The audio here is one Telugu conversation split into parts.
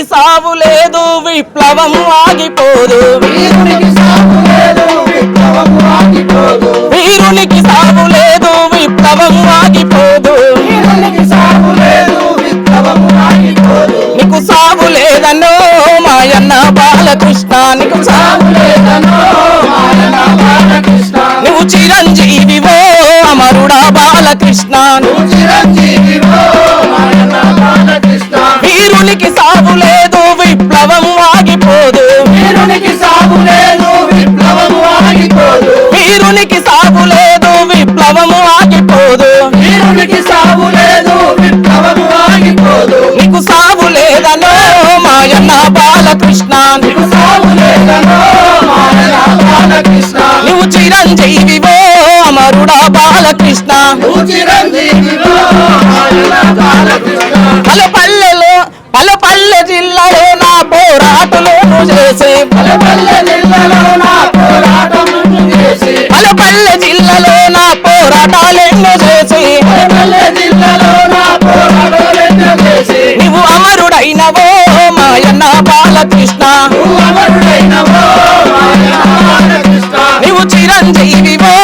సావు లేదు విప్లవం ఆగిపోదు. వీరునికి సాగు లేదు విప్లవము ఆగిపోదు. వీరునికి సావు లేదు విప్లవం ఆగిపోదు. వీరునికి సాగు లేదు విప్లవము ఆగిపోదు. నీకు సావు లేదన్నో మాయన్న బాలకృష్ణ నీకు సావు సాగు లేదనో మాయన బాలకృష్ణ. నువ్వు చిరంజీవివో అమరుడా బాలకృష్ణ. నువ్వు చిరంజీవివో మాయన బాలకృష్ణ. వీరునికి మాయన్న బాలకృష్ణ. నీకు బాలకృష్ణ నువ్వు చిరంజీవివో అమరుడా బాలకృష్ణ. నువ్వు పలు పల్లెలో పలు పల్లె జిల్లాలో నా పోరాటలు చేసే. పల్లె నా పలు పల్లె జిల్లాలో నా పోరాటాలెన్నో చేసే. చిరంజీవివో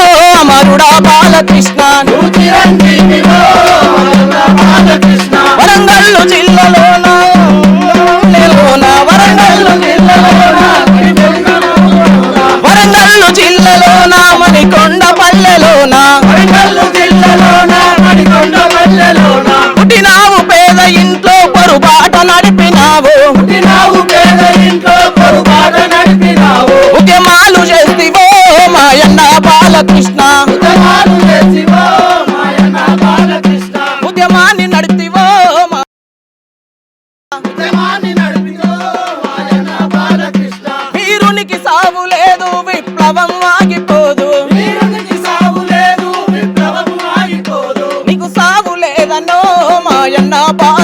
అమరుడా బాలకృష్ణ. నువ్వు చిరంజీవివో.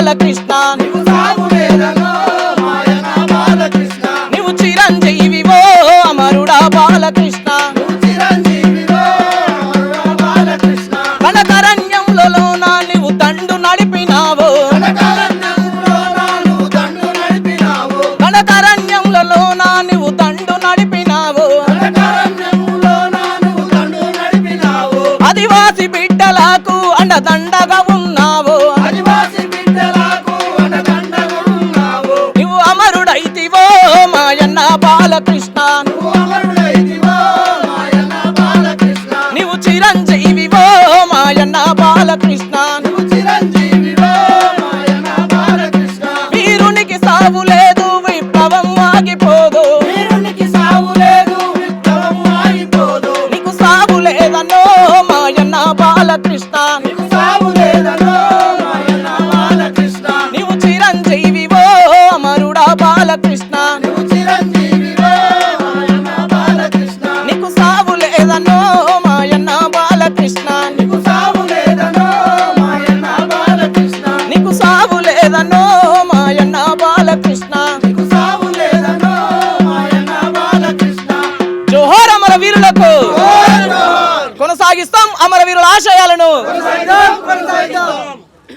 బాలకృష్ణ నీకు బాలకృష్ణ. నువ్వు చిరంజీవివో మాయన్న బాలకృష్ణ. వీరునికి సాగు లేదు విప్లవం ఆగిపోదు. నీకు సాగు లేదన్నో మాయన్న బాలకృష్ణ. బాలకృష్ణ. జోహర్ అమర వీరులకు. ఓ కొనసాగిస్తాం అమరవీరుల ఆశయాలను.